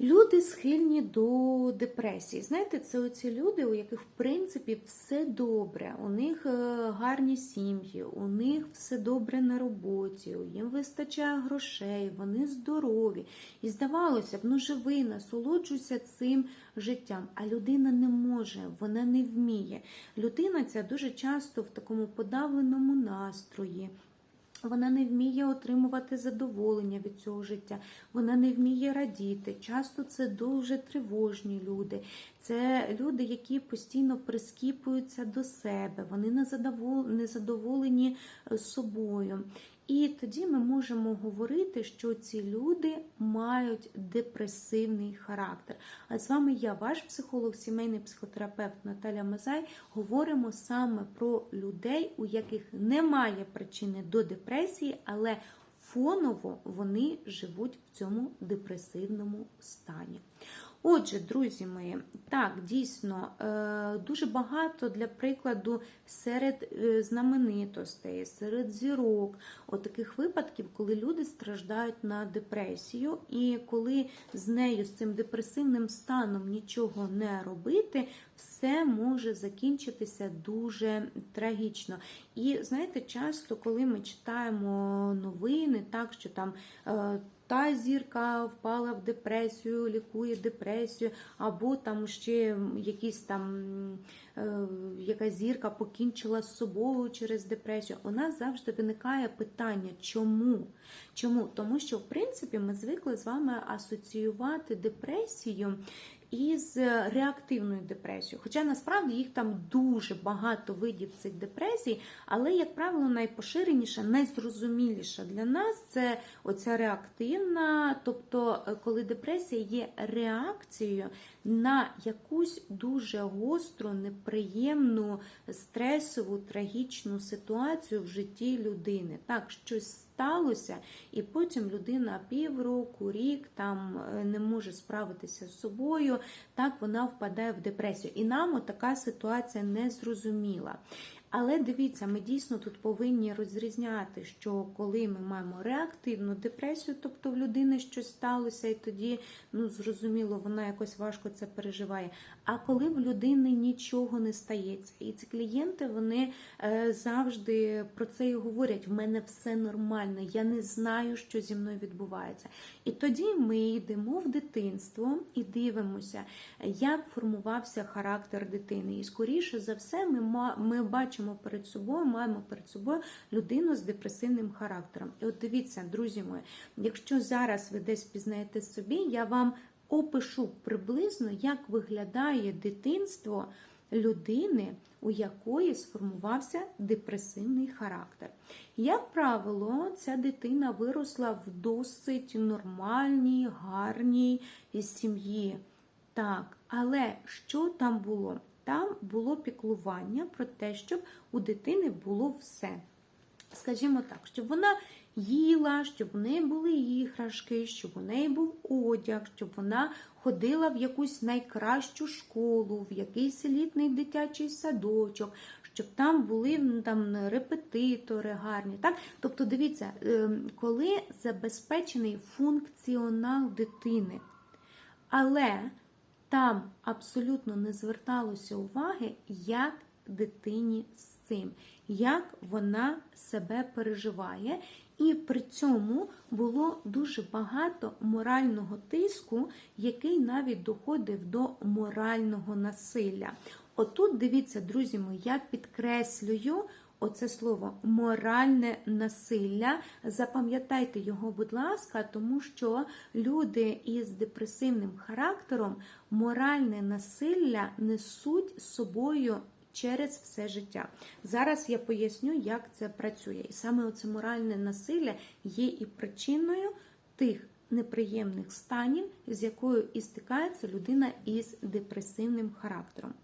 Люди схильні до депресії. Знаєте, це оці люди, у яких в принципі все добре. У них е, гарні сім'ї, у них все добре на роботі, їм вистачає грошей, вони здорові. І здавалося б, ну живи, насолоджуйся цим життям. А людина не може, вона не вміє. Людина ця дуже часто в такому подавленому настрої. Вона не вміє отримувати задоволення від цього життя, вона не вміє радіти. Часто це дуже тривожні люди. Це люди, які постійно прискіпуються до себе, вони не задоволені собою. І тоді ми можемо говорити, що ці люди мають депресивний характер. А з вами я, ваш психолог, сімейний психотерапевт Наталя Мазай, говоримо саме про людей, у яких немає причини до депресії, але фоново вони живуть в цьому депресивному стані. Отже, друзі мої, так, дійсно, е, дуже багато для прикладу серед е, знаменитостей, серед зірок, от таких випадків, коли люди страждають на депресію, і коли з нею, з цим депресивним станом нічого не робити, все може закінчитися дуже трагічно. І знаєте, часто, коли ми читаємо новини, так що там. Е, та зірка впала в депресію, лікує депресію, або там ще якісь там е, якась зірка покінчила з собою через депресію. У нас завжди виникає питання, чому? Чому? Тому що, в принципі, ми звикли з вами асоціювати депресію із реактивною депресією. Хоча насправді їх там дуже багато видів цих депресій, але, як правило, найпоширеніша, найзрозуміліша для нас це оця реактивна, тобто, е, коли депресія є реакцією на якусь дуже гостру, неприємну, стресову, трагічну ситуацію в житті людини. Так, щось сталося, і потім людина півроку, рік там е, не може справитися з собою, так вона впадає в депресію. І нам така ситуація не зрозуміла. Але дивіться, ми дійсно тут повинні розрізняти, що коли ми маємо реактивну депресію, тобто в людини щось сталося, і тоді, ну зрозуміло, вона якось важко це переживає. А коли в людини нічого не стається, і ці клієнти вони е, завжди про це і говорять: в мене все нормально, я не знаю, що зі мною відбувається. І тоді ми йдемо в дитинство і дивимося, як формувався характер дитини. І скоріше за все, ми, ми бачимо перед собою, маємо перед собою людину з депресивним характером. І от дивіться, друзі мої, якщо зараз ви десь пізнаєте собі, я вам опишу приблизно, як виглядає дитинство людини, у якої сформувався депресивний характер. Як правило, ця дитина виросла в досить нормальній, гарній сім'ї. Так, але що там було? Там було піклування про те, щоб у дитини було все. Скажімо так, щоб вона їла, щоб у неї були іграшки, щоб у неї був одяг, щоб вона ходила в якусь найкращу школу, в якийсь елітний дитячий садочок, щоб там були там репетитори гарні. Так? Тобто, дивіться, ем, коли забезпечений функціонал дитини, але там абсолютно не зверталося уваги, як дитині з цим, як вона себе переживає. І при цьому було дуже багато морального тиску, який навіть доходив до морального насилля. Отут, дивіться, друзі мої, я підкреслюю оце слово моральне насилля. Запам'ятайте його, будь ласка, тому що люди із депресивним характером моральне насилля несуть з собою. Через все життя. Зараз я поясню, як це працює. І саме оце моральне насилля є і причиною тих неприємних станів, з якою і стикається людина із депресивним характером.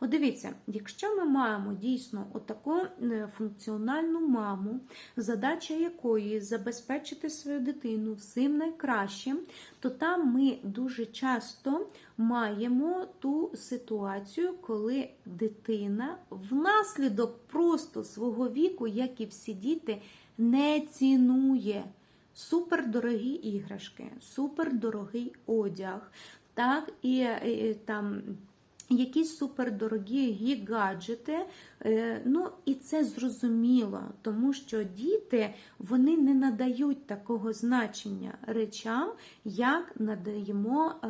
От дивіться, якщо ми маємо дійсно отаку е, функціональну маму, задача якої забезпечити свою дитину всім найкращим, то там ми дуже часто маємо ту ситуацію, коли дитина внаслідок просто свого віку, як і всі діти, не цінує супердорогі іграшки, супердорогий одяг, так, і, і там. Якісь супердорогі гі гаджети, Е, ну і це зрозуміло, тому що діти вони не надають такого значення речам, як надаємо е,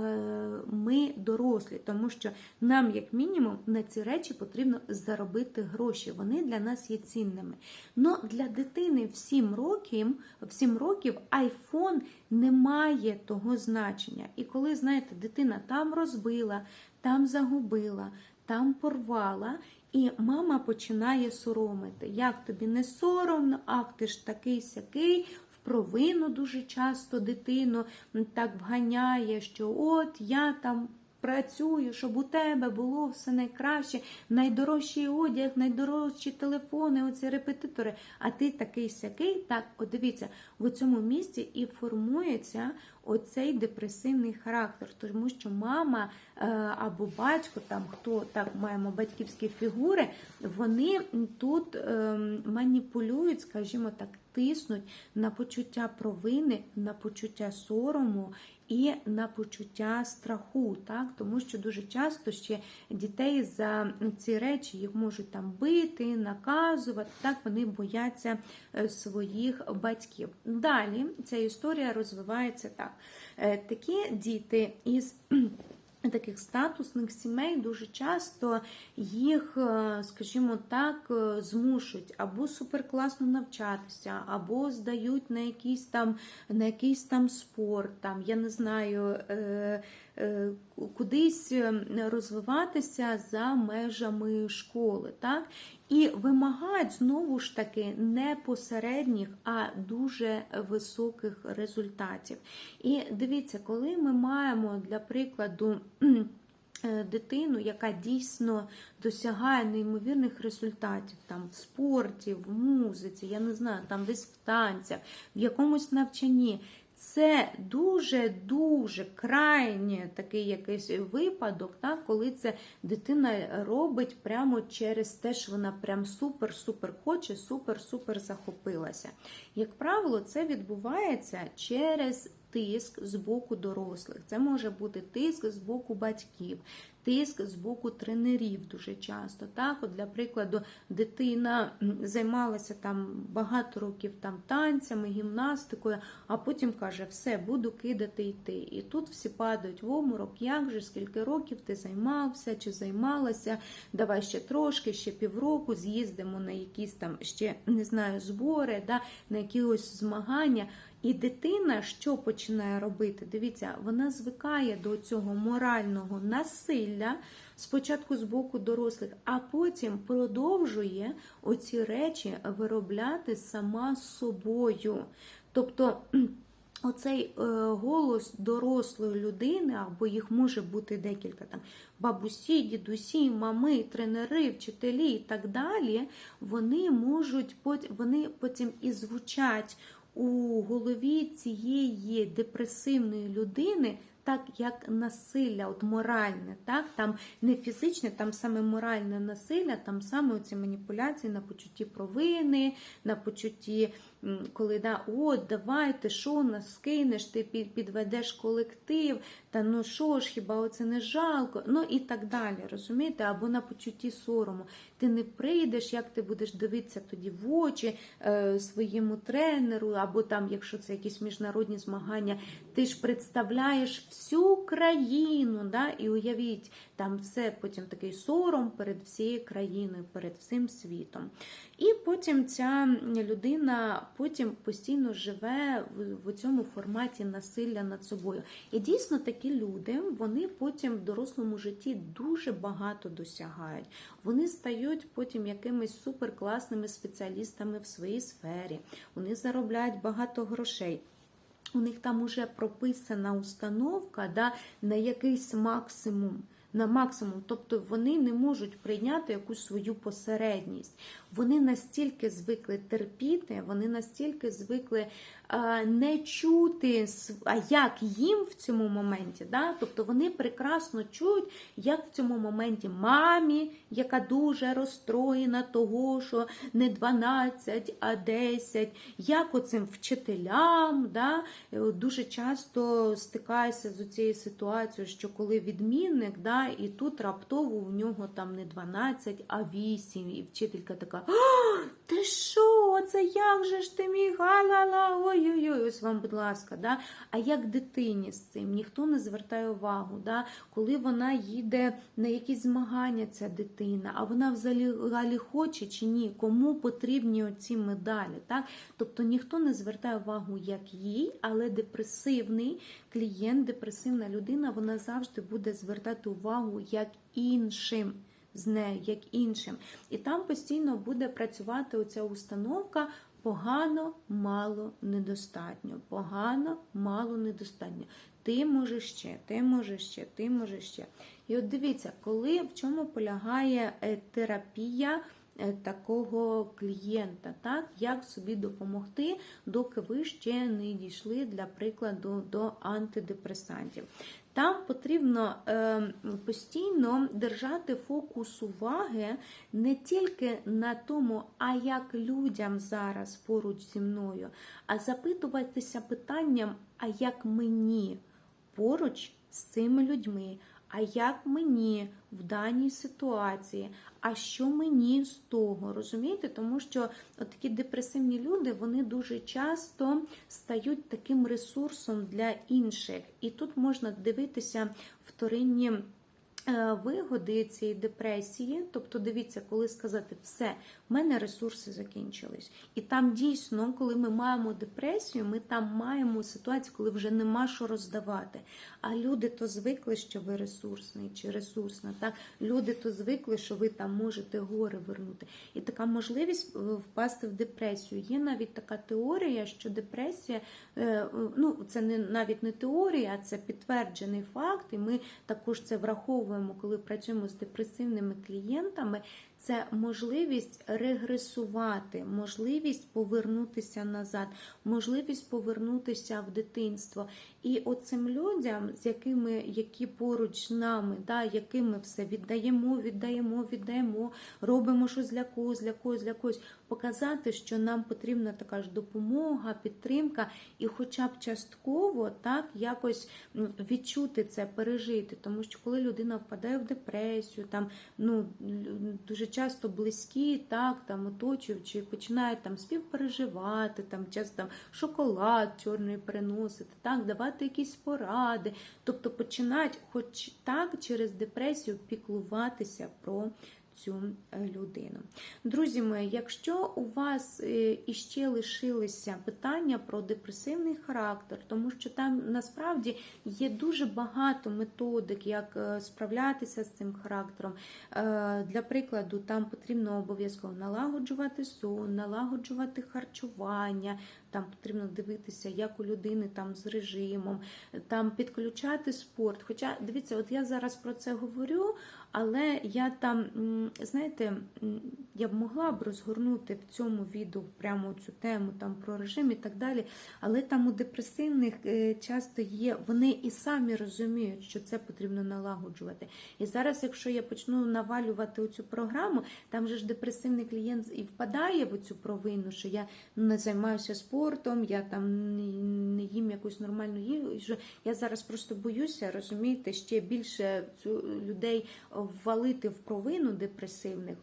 ми дорослі, тому що нам, як мінімум, на ці речі потрібно заробити гроші. Вони для нас є цінними. Но для дитини в 7 років, в 7 років iPhone не має того значення. І коли, знаєте, дитина там розбила, там загубила, там порвала. І мама починає соромити. Як тобі не соромно, ах, ти ж такий сякий, в провину дуже часто дитину так вганяє, що от я там працюю, щоб у тебе було все найкраще, найдорожчий одяг, найдорожчі телефони, оці репетитори. А ти такий сякий. Так, от дивіться, в цьому місці і формується оцей депресивний характер, тому що мама е, або батько, там хто так маємо батьківські фігури, вони тут е, маніпулюють, скажімо так, тиснуть на почуття провини, на почуття сорому і на почуття страху, так? тому що дуже часто ще дітей за ці речі їх можуть там бити, наказувати, так вони бояться е, своїх батьків. Далі ця історія розвивається так. Е, такі діти із Таких статусних сімей дуже часто їх, е, скажімо так, е, змушують або суперкласно навчатися, або здають на якийсь там на якийсь там спорт, там, я не знаю, е, кудись розвиватися за межами школи. Так? І вимагають знову ж таки не посередніх, а дуже високих результатів. І дивіться, коли ми маємо для прикладу. Е, дитину, яка дійсно досягає неймовірних результатів там в спорті, в музиці, я не знаю, там десь в танцях, в якомусь навчанні. Це дуже-дуже крайній такий якийсь випадок, так, коли це дитина робить прямо через те, що вона прям супер-супер хоче, супер-супер захопилася. Як правило, це відбувається через тиск з боку дорослих. Це може бути тиск з боку батьків, тиск з боку тренерів дуже часто. Так, от Для прикладу, дитина займалася там багато років там танцями, гімнастикою, а потім каже, все, буду кидати йти. І тут всі падають в оморок, як же, скільки років ти займався чи займалася, давай ще трошки, ще півроку, з'їздимо на якісь там ще не знаю, збори, да, на якісь змагання. І дитина що починає робити? Дивіться, вона звикає до цього морального насилля спочатку з боку дорослих, а потім продовжує оці речі виробляти сама собою. Тобто. Оцей е, голос дорослої людини, або їх може бути декілька там бабусі, дідусі, мами, тренери, вчителі і так далі, вони можуть вони потім і звучать у голові цієї депресивної людини. Так, як насилля, от моральне, так, там не фізичне, там саме моральне насилля, там саме оці маніпуляції на почутті провини, на почутті коли да, от, давай, ти що нас скинеш, ти підведеш колектив, та ну що ж, хіба оце не жалко? Ну і так далі, розумієте? Або на почутті сорому. Ти не прийдеш, як ти будеш дивитися тоді в очі е, своєму тренеру, або там, якщо це якісь міжнародні змагання, ти ж представляєш всю країну, да? і уявіть, там все потім такий сором перед всією країною, перед всім світом. І потім ця людина потім постійно живе в, цьому форматі насилля над собою. І дійсно такі люди, вони потім в дорослому житті дуже багато досягають. Вони стають потім якимись суперкласними спеціалістами в своїй сфері, вони заробляють багато грошей. У них там уже прописана установка да, на якийсь максимум на максимум, тобто вони не можуть прийняти якусь свою посередність. Вони настільки звикли терпіти, вони настільки звикли не чути, а як їм в цьому моменті. Да? Тобто вони прекрасно чують, як в цьому моменті мамі, яка дуже розстроєна того, що не 12, а 10, як оцим вчителям. Да? Е, Дуже часто стикаюся з цією ситуацією, що коли відмінник, да, і тут раптово у нього там не 12, а 8, і вчителька така: ти що? Це як же ж ти міг? Га-ла-ла, ой-ой-ой, ось вам, будь ласка. Да? А як дитині з цим? Ніхто не звертає увагу. Да? Коли вона їде на якісь змагання, ця дитина, а вона взагалі хоче чи ні, кому потрібні оці медалі. Так? Тобто ніхто не звертає увагу, як їй, але депресивний клієнт, депресивна людина, вона завжди буде звертати увагу як іншим. З нею, як іншим. І там постійно буде працювати оця установка погано, мало, недостатньо. Погано, мало, недостатньо. Ти можеш ще, ти можеш ще, ти можеш ще. І от дивіться, коли в чому полягає е, терапія е, такого клієнта, так? як собі допомогти, доки ви ще не дійшли, для прикладу, до антидепресантів. Там потрібно е, постійно держати фокус уваги не тільки на тому, а як людям зараз поруч зі мною, а запитуватися питанням, а як мені поруч з цими людьми, а як мені в даній ситуації, а що мені з того, розумієте? Тому що от такі депресивні люди вони дуже часто стають таким ресурсом для інших. І тут можна дивитися вторинні вигоди цієї депресії. Тобто, дивіться, коли сказати все, в мене ресурси закінчились. І там дійсно, коли ми маємо депресію, ми там маємо ситуацію, коли вже нема що роздавати. А люди то звикли, що ви ресурсний чи ресурсна. Так? Люди то звикли, що ви там можете гори вернути. І така можливість е, впасти в депресію. Є навіть така теорія, що депресія, е, ну це не навіть не теорія, а це підтверджений факт. І ми також це враховуємо, коли працюємо з депресивними клієнтами. Це можливість регресувати, можливість повернутися назад, можливість повернутися в дитинство. І оцим людям, з якими які поруч з нами, да, яким ми все віддаємо, віддаємо, віддаємо, робимо щось для когось, для когось, для когось, показати, що нам потрібна така ж допомога, підтримка, і, хоча б частково так якось відчути це, пережити. Тому що коли людина впадає в депресію, там ну дуже часто близькі, так там оточуючи, починають там співпереживати, там часто там шоколад чорний переносити, так, давати якісь поради. Тобто починають, хоч так, через депресію піклуватися про цю е, людину. Друзі мої, якщо у вас е, іще лишилися питання про депресивний характер, тому що там насправді є дуже багато методик, як е, справлятися з цим характером. Для прикладу, там потрібно обов'язково налагоджувати сон, налагоджувати харчування, там потрібно дивитися, як у людини там з режимом, там підключати спорт. Хоча, дивіться, от я зараз про це говорю, але я там, знаєте, я б могла б розгорнути в цьому відео прямо цю тему там про режим і так далі. Але там у депресивних е, часто є, вони і самі розуміють, що це потрібно налагоджувати. І зараз, якщо я почну навалювати оцю програму, там же ж депресивний клієнт і впадає в цю провину, що я не займаюся спортом, я там не їм якусь нормальну їжу. Я зараз просто боюся, розумієте, ще більше цю людей ввалити в провину депресивних.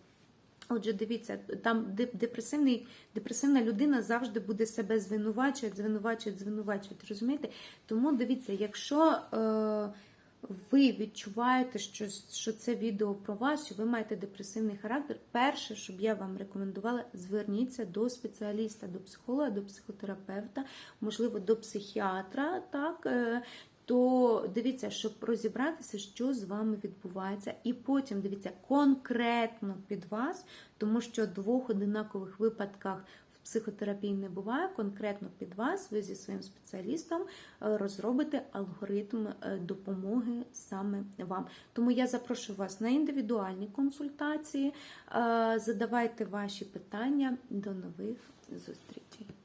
Отже, дивіться, там депресивний, депресивна людина завжди буде себе звинувачувати, звинувачувати, звинувачувати. Розумієте? Тому дивіться, якщо е, ви відчуваєте, що, що це відео про вас, що ви маєте депресивний характер, перше, щоб я вам рекомендувала, зверніться до спеціаліста, до психолога, до психотерапевта, можливо, до психіатра, так. То дивіться, щоб розібратися, що з вами відбувається, і потім дивіться конкретно під вас, тому що двох одинакових випадках в психотерапії не буває. Конкретно під вас, ви зі своїм спеціалістом е, розробите алгоритм е, допомоги саме вам. Тому я запрошую вас на індивідуальні консультації. Е, Задавайте ваші питання. До нових зустрічей.